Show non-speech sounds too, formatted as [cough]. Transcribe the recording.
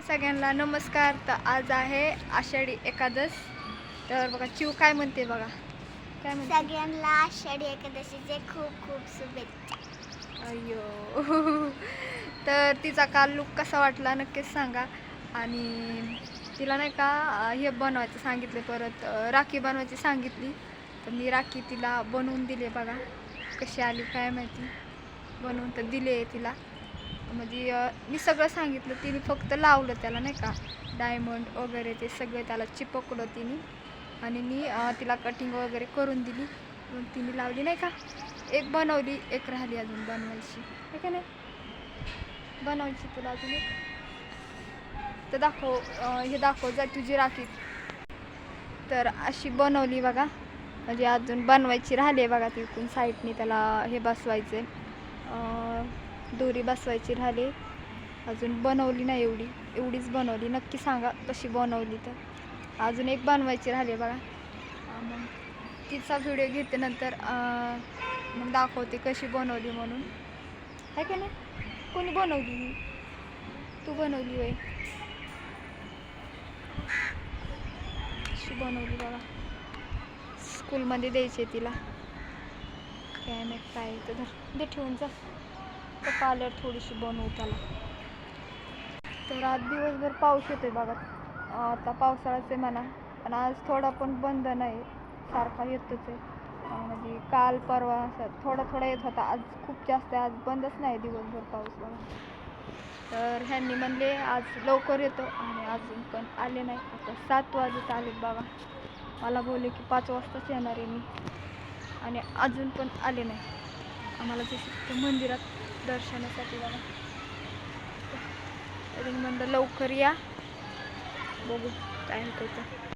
सगळ्यांना नमस्कार. तर आज आहे आषाढी एकादश तर बघा चिव काय म्हणते बघा? काय म्हणते? सगळ्यांना आषाढी एकादशीचे खूप खूप शुभेच्छा. अय्यो. [laughs] तर तिचा काल लुक कसा वाटला नक्कीच सांगा. आणि तिला नाही का हे बनवायचं सांगितले परत राखी बनवायची सांगितली. तर मी राखी तिला बनवून दिली बघा. कशी आली काय माहिती? बनवून तर दिले तिला. म्हणजे मी सगळं सांगितलं तिने फक्त लावलं त्याला नाही का? डायमंड वगैरे ते सगळं त्याला चिपकलं तिने. आणि मी तिला कटिंग वगैरे करून दिली. मग तिने लावली नाही का? एक बनवली एक राहिली अजून बनवायची. आहे का नाही? बनवायची तुला अजून एक? तर दाखव हे दाखव जा तुझी राखी. तर अशी बनवली बघा. म्हणजे अजून बनवायची राहिली आहे बघा तिकून साईडने त्याला हे बसवायचं आहे दोरी बसवायची राहिली. अजून बनवली नाही एवढी. एवढीच बनवली. नक्की सांगा कशी बनवली तर. अजून एक बनवायची राहिली बघा. मग तिचा व्हिडिओ घेते नंतर मग दाखवते कशी बनवली म्हणून. आहे का नाही? कोणी बनवली ही? तू बनवली होय. अशी बनवली बघा. स्कूलमध्ये द्यायची आहे तिला. काय नाही काय तर दे ठेवून जा. पप्पा आल्यावर थोडीशी बनवू त्याला. तर आज दिवसभर पाऊस येतोय बघा. आता पावसाळाच आहे म्हणा. पण आज थोडा पण बंद नाही. सारखा येतोच आहे. म्हणजे काल परवा असं थोडा थोडा येत होता. आज खूप जास्त आहे. आज बंदच नाही दिवसभर पाऊस बघा. तर ह्यांनी म्हणले आज लवकर येतो. आणि अजून पण आले नाही. आता सात वाजत आलेत बघा. मला बोलले की पाच वाजताच येणार आहे मी. आणि अजून पण आले नाही. आम्हाला जसं मंदिरात दर्शनासाठी बघा. तरी म्हणलं लवकर या. बघू काय होतं